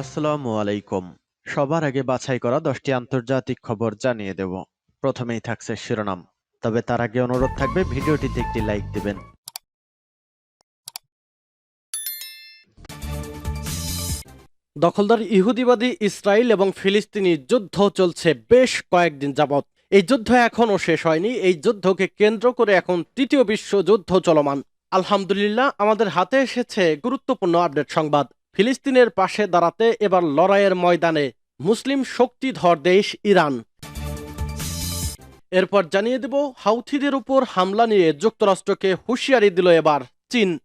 আসসালামু আলাইকুম। সবার আগে বাছাই করা দশটি আন্তর্জাতিক খবর জানিয়ে দেব। প্রথমেই থাকছে শিরোনাম। তবে তার আগে অনুরোধ থাকবে, ভিডিওটিতে একটি লাইক দিবেন। দখলদার ইহুদিবাদী ইসরায়েল এবং ফিলিস্তিনি যুদ্ধ চলছে বেশ কয়েকদিন যাবৎ। এই যুদ্ধ এখনও শেষ হয়নি। এই যুদ্ধকে কেন্দ্র করে এখন তৃতীয় বিশ্বযুদ্ধ চলমান। আলহামদুলিল্লাহ, আমাদের হাতে এসেছে গুরুত্বপূর্ণ আপডেট সংবাদ। ফিলিস্তিনের পাশে দাঁড়াতে এবার লড়াইয়ের ময়দানে মুসলিম শক্তিধর দেশ ইরান। এরপর জানিয়ে দেব হাউথিদের উপর হামলা নিয়ে যুক্তরাষ্ট্রকে হুঁশিয়ারি দিল এবার চীন।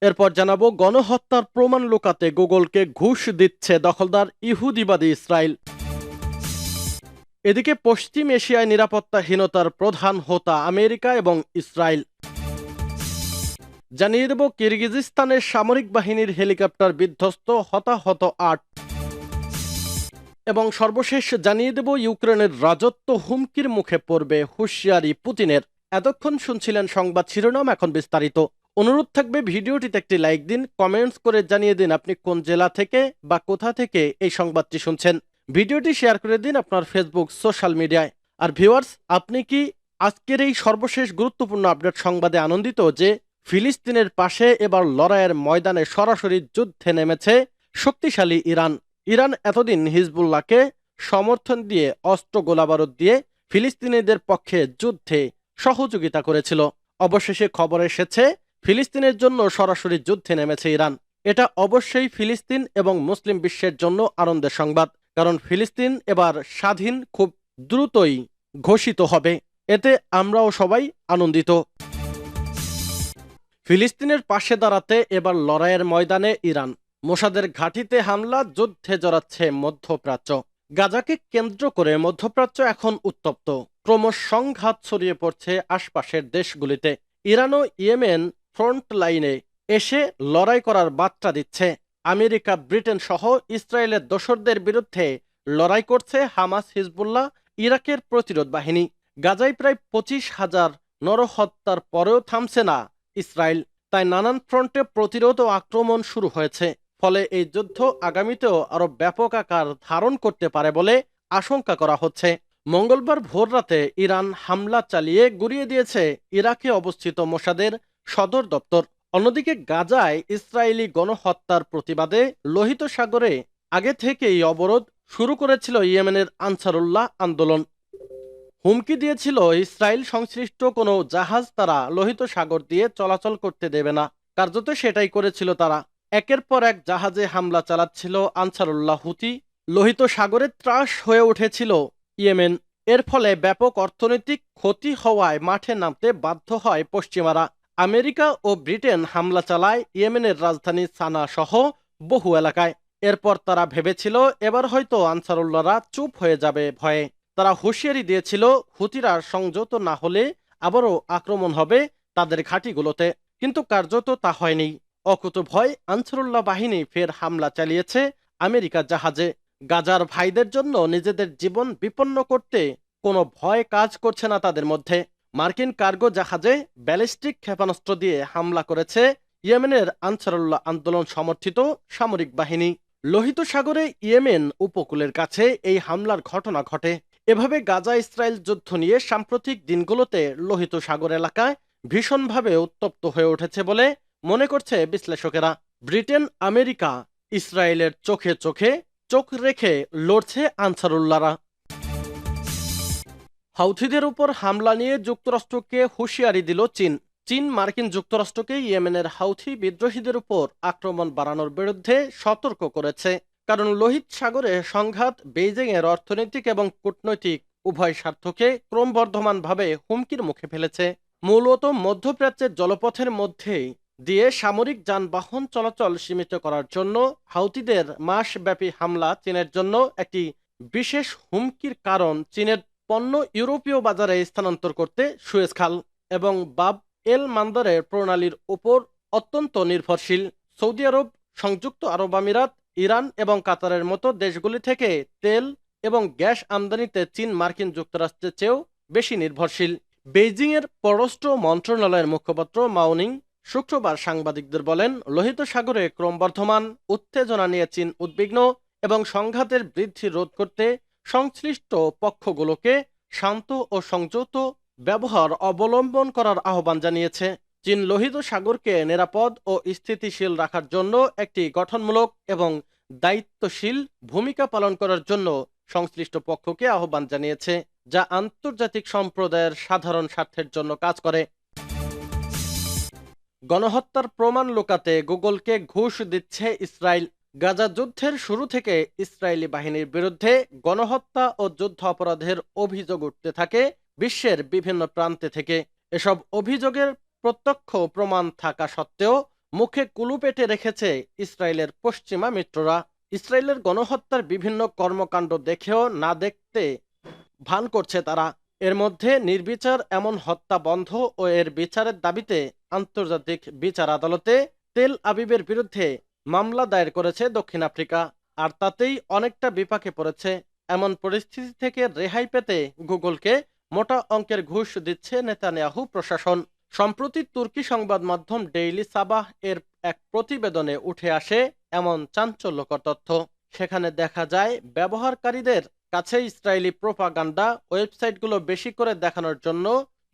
এরপর জানাব গণহত্যার প্রমাণ লুকাতে গুগলকে ঘুষ দিচ্ছে দখলদার ইহুদিবাদী ইসরায়েল। এদিকে পশ্চিম এশিয়ায় নিরাপত্তাহীনতার প্রধান হোতা আমেরিকা এবং ইসরায়েল। জানিয়ে দেব কিরগিজিস্তানের সামরিক বাহিনীর হেলিকপ্টার বিধ্বস্ত হতাহত আট। এবং সর্বশেষ জানিয়ে দেব ইউক্রেনের রাজত্ব হুমকির মুখে পড়বে হুঁশিয়ারি পুতিনের। এতক্ষণ শুনছিলেন সংবাদ শিরোনাম, এখন বিস্তারিত। অনুরোধ থাকবে ভিডিওটিতে একটি লাইক দিন, কমেন্টস করে জানিয়ে দিন আপনি কোন জেলা থেকে বা কোথা থেকে এই সংবাদটি শুনছেন। ভিডিওটি শেয়ার করে দিন আপনার ফেসবুক, সোশ্যাল মিডিয়ায়। আর ভিউয়ার্স, আপনি কি আজকের এই সর্বশেষ গুরুত্বপূর্ণ আপডেট সংবাদে আনন্দিত যে ফিলিস্তিনের পাশে এবার লড়াইয়ের ময়দানে সরাসরি যুদ্ধে নেমেছে শক্তিশালী ইরান। ইরান এতদিন হিজবুল্লাহকে সমর্থন দিয়ে অস্ত্র গোলাবারুদ দিয়ে ফিলিস্তিনিদের পক্ষে যুদ্ধে সহযোগিতা করেছিল। অবশেষে খবর এসেছে, ফিলিস্তিনের জন্য সরাসরি যুদ্ধে নেমেছে ইরান। এটা অবশ্যই ফিলিস্তিন এবং মুসলিম বিশ্বের জন্য আনন্দের সংবাদ, কারণ ফিলিস্তিন এবার স্বাধীন খুব দ্রুতই ঘোষিত হবে। এতে আমরাও সবাই আনন্দিত। ফিলিস্তিনের পাশে দাঁড়াতে এবার লড়াইয়ের ময়দানে ইরান। মোসাদের ঘাঁটিতে হামলা, যুদ্ধে জড়াচ্ছে মধ্যপ্রাচ্য। গাজাকে কেন্দ্র করে মধ্যপ্রাচ্য এখন উত্তপ্ত। ক্রমশ সংঘাত ছড়িয়ে পড়ছে আশপাশের দেশগুলিতে। ইরান ও ইয়েমেন ফ্রন্ট লাইনে এসে লড়াই করার বার্তা দিচ্ছে। আমেরিকা, ব্রিটেন সহ ইসরায়েলের দোসরদের বিরুদ্ধে লড়াই করছে হামাস, হিজবুল্লাহ, ইরাকের প্রতিরোধ বাহিনী। গাজায় প্রায় পঁচিশ হাজার নরহত্যার পরেও থামছে না ইসরায়েল। তাই নানান ফ্রন্টে প্রতিরোধ ও আক্রমণ শুরু হয়েছে। ফলে এই যুদ্ধ আগামীতেও আরও ব্যাপক আকার ধারণ করতে পারে বলে আশঙ্কা করা হচ্ছে। মঙ্গলবার ভোররাতে ইরান হামলা চালিয়ে গুড়িয়ে দিয়েছে ইরাকে অবস্থিত মোসাদের সদর দপ্তর। অন্যদিকে গাজায় ইসরায়েলি গণহত্যার প্রতিবাদে লোহিত সাগরে আগে থেকেই অবরোধ শুরু করেছিল ইয়েমেনের আনসারুল্লাহ আন্দোলন। হুমকি দিয়েছিল ইসরায়েল সংশ্লিষ্ট কোনো জাহাজ তারা লোহিত সাগর দিয়ে চলাচল করতে দেবে না। কার্যত সেটাই করেছিল তারা। একের পর এক জাহাজে হামলা চালাচ্ছিল আনসারুল্লাহ হুতি। লোহিত সাগরে ত্রাস হয়ে উঠেছিল ইয়েমেন। এর ফলে ব্যাপক অর্থনৈতিক ক্ষতি হওয়ায় মাঠে নামতে বাধ্য হয় পশ্চিমারা। আমেরিকা ও ব্রিটেন হামলা চালায় ইয়েমেনের রাজধানী সানা সহ বহু এলাকায়। এরপর তারা ভেবেছিল, এবার হয়তো আনসারুল্লাহরা চুপ হয়ে যাবে ভয়ে। তারা হুঁশিয়ারি দিয়েছিল, হুতিরা সংযত না হলে আবারও আক্রমণ হবে তাদের ঘাঁটিগুলোতে। কিন্তু কার্যত তা হয়নি। অকুত ভয় আনসারুল্লাহ বাহিনী ফের হামলা চালিয়েছে আমেরিকা জাহাজে। গাজার ভাইদের জন্য নিজেদের জীবন বিপন্ন করতে কোনো ভয় কাজ করছে না তাদের মধ্যে। মার্কিন কার্গো জাহাজে ব্যালিস্টিক ক্ষেপণাস্ত্র দিয়ে হামলা করেছে ইয়েমেনের আনসারুল্লাহ আন্দোলন সমর্থিত সামরিক বাহিনী। লোহিত সাগরে ইয়েমেন উপকূলের কাছে এই হামলার ঘটনা ঘটে। এভাবে গাজা ইসরায়েল যুদ্ধ নিয়ে সাম্প্রতিক দিনগুলোতে লোহিত সাগর এলাকায় ভীষণভাবে উত্তপ্ত হয়ে উঠেছে বলে মনে করছে বিশ্লেষকেরা। ব্রিটেন, আমেরিকা ইসরায়েলের চোখে চোখে চোখ রেখে লড়ছে আনসারুল্লাহরা। হাউথিদের উপর হামলা নিয়ে যুক্তরাষ্ট্রকে হুঁশিয়ারি দিল চীন। চীন মার্কিন যুক্তরাষ্ট্রকে ইয়েমেনের হাউথি বিদ্রোহীদের উপর আক্রমণ বাড়ানোর বিরুদ্ধে সতর্ক করেছে। কারণ লোহিত সাগরে সংঘাত বেইজিংয়ের অর্থনৈতিক এবং কূটনৈতিক উভয় স্বার্থকে ক্রমবর্ধমানভাবে হুমকির মুখে ফেলেছে। মূলত মধ্যপ্রাচ্যের জলপথের মধ্যেই দিয়ে সামরিক যানবাহন চলাচল সীমিত করার জন্য হাউতিদের মাসব্যাপী হামলা চীনের জন্য একটি বিশেষ হুমকির কারণ চীনের পণ্য ইউরোপীয় বাজারে স্থানান্তর করতে সুয়েজ খাল এবং বাব এল মান্দারের প্রণালীর উপর অত্যন্ত নির্ভরশীল। সৌদি আরব, সংযুক্ত আরব আমিরাত ইরান এবং কাতারের মতো দেশগুলি থেকে তেল এবং গ্যাস আমদানিতে চীন মার্কিন যুক্তরাষ্ট্রের চেয়েও বেশি নির্ভরশীল। বেইজিংয়ের পররাষ্ট্র মন্ত্রণালয়ের মুখপাত্র মাউনিং শুক্রবার সাংবাদিকদের বলেন, লোহিত সাগরে ক্রমবর্ধমান উত্তেজনা নিয়ে চীন উদ্বিগ্ন এবং সংঘাতের বৃদ্ধি রোধ করতে সংশ্লিষ্ট পক্ষগুলোকে শান্ত ও সংযত ব্যবহার অবলম্বন করার আহ্বান জানিয়েছে। চীন লোহিত সাগরকে নিরাপদ ও স্থিতিশীল রাখার জন্য একটি গঠনমূলক এবং দায়িত্বশীল ভূমিকা পালন করার জন্য সংশ্লিষ্ট পক্ষকে আহ্বান জানিয়েছে, যা আন্তর্জাতিক সম্প্রদায়ের সাধারণ স্বার্থের জন্য কাজ করে। গণহত্যার প্রমাণ লুকাতে গুগলকে ঘুষ দিচ্ছে ইসরায়েল। গাজা যুদ্ধের শুরু থেকে ইসরায়েলি বাহিনীর বিরুদ্ধে গণহত্যা ও যুদ্ধ অপরাধের অভিযোগ উঠতে থাকে বিশ্বের বিভিন্ন প্রান্তে থেকে। এসব অভিযোগের প্রত্যক্ষ প্রমাণ থাকা সত্ত্বেও মুখে কুলু পেটে রেখেছে ইসরায়েলের পশ্চিমা মিত্ররা। ইসরায়েলের গণহত্যার বিভিন্ন কর্মকাণ্ড দেখেও না দেখতে ভান করছে তারা। এর মধ্যে নির্বিচার এমন হত্যা বন্ধ ও এর বিচারের দাবিতে আন্তর্জাতিক বিচার আদালতে তেল আবিবের বিরুদ্ধে মামলা দায়ের করেছে দক্ষিণ আফ্রিকা, আর তাতেই অনেকটা বিপাকে পড়েছে। এমন পরিস্থিতি থেকে রেহাই পেতে গুগলকে মোটা অঙ্কের ঘুষ দিচ্ছে নেতানিয়াহু প্রশাসন। সম্প্রতি তুর্কি সংবাদ মাধ্যম ডেইলি সাবাহ এর এক প্রতিবেদনে উঠে আসে এমন চাঞ্চল্যকর তথ্য। সেখানে দেখা যায়, ব্যবহারকারীদের কাছে ইসরায়েলি প্রোপাগান্ডা ওয়েবসাইটগুলো বেশি করে দেখানোর জন্য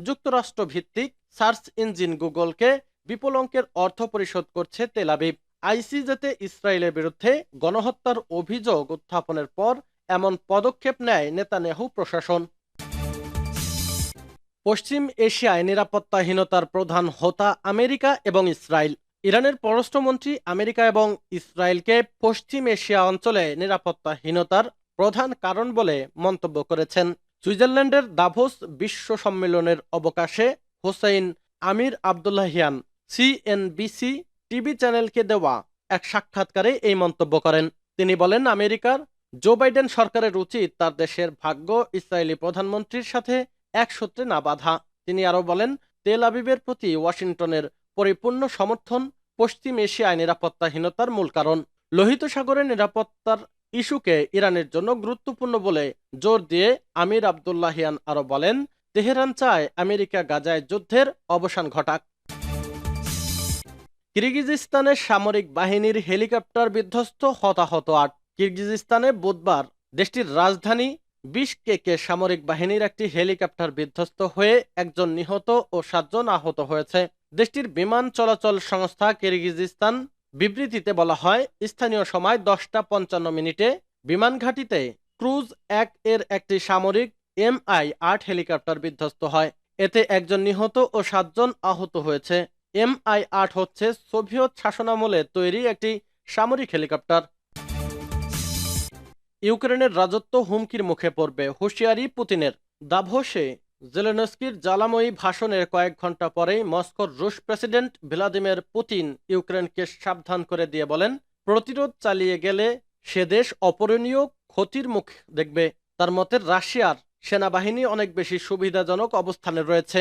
যুক্তরাষ্ট্র ভিত্তিক সার্চ ইঞ্জিন গুগলকে বিপুল অঙ্কের অর্থ পরিশোধ করছে তেলাবিব আইসিজেতে ইসরায়েলের বিরুদ্ধে গণহত্যার অভিযোগ উত্থাপনের পর এমন পদক্ষেপ নেয় নেতানেহু প্রশাসন। পশ্চিম এশিয়ায় নিরাপত্তাহীনতার প্রধান হোতা আমেরিকা এবং ইসরায়েল। ইরানের পররাষ্ট্রমন্ত্রী আমেরিকা এবং ইসরায়েলকে পশ্চিম এশিয়া অঞ্চলে নিরাপত্তাহীনতার প্রধান কারণ বলে মন্তব্য করেছেন। সুইজারল্যান্ডের দাভোস বিশ্ব সম্মেলনের অবকাশে Hossein Amir Abdollahian CNBC TV চ্যানেলকে দেওয়া এক সাক্ষাৎকারে এই মন্তব্য করেন। তিনি বলেন, আমেরিকার জো বাইডেন সরকারের উচিত তার দেশের ভাগ্য ইসরায়েলি প্রধানমন্ত্রীর সাথে এক সূত্রে না বাধা। তিনি আরও বলেন, তেল আবিবের প্রতি ওয়াশিংটনের পরিপূর্ণ সমর্থন পশ্চিম এশিয়ায় নিরাপত্তাহীনতার মূল কারণ। লোহিত সাগরের নিরাপত্তার ইস্যুকে ইরানের জন্য গুরুত্বপূর্ণ বলে জোর দিয়ে আমির আবদুল্লাহিয়ান আরও বলেন, তেহরান চায় আমেরিকা গাজায় যুদ্ধের অবসান ঘটাক। কিরগিজিস্তানের সামরিক বাহিনীর হেলিকপ্টার বিধ্বস্ত হতাহত আট। কিরগিজস্তানে বুধবার দেশটির রাজধানী বিশকেকে সামরিক বাহিনীর একটি হেলিকপ্টার বিধ্বস্ত হয়ে একজন নিহত ও সাতজন আহত হয়েছে। দেশটির বিমান চলাচল সংস্থা কিরগিজস্তান বিবৃতিতে বলা হয়, স্থানীয় সময় দশটা পঞ্চান্ন মিনিটে বিমান ঘাঁটিতে ক্রুজ এক এর একটি সামরিক এমআই আট হেলিকপ্টার বিধ্বস্ত হয়। এতে একজন নিহত ও সাতজন আহত হয়েছে। এমআই আট হচ্ছে সোভিয়ত শাসনামলে তৈরি একটি সামরিক হেলিকপ্টার। ইউক্রেনের রাজত্ব হুমকির মুখে পড়বে। হুঁশিয়ারি পুতিনের। দাভোসে জেলেনস্কির জ্বালাময়ী ভাষণের কয়েক ঘণ্টা পরেই মস্কোর রুশ প্রেসিডেন্ট ভ্লাদিমির পুতিন ইউক্রেনকে সাবধান করে দিয়ে বলেন, প্রতিরোধ চালিয়ে গেলে সে দেশ অপরণীয় ক্ষতির মুখ দেখবে। তার মতে রাশিয়ার সেনাবাহিনী অনেক বেশি সুবিধাজনক অবস্থানে রয়েছে।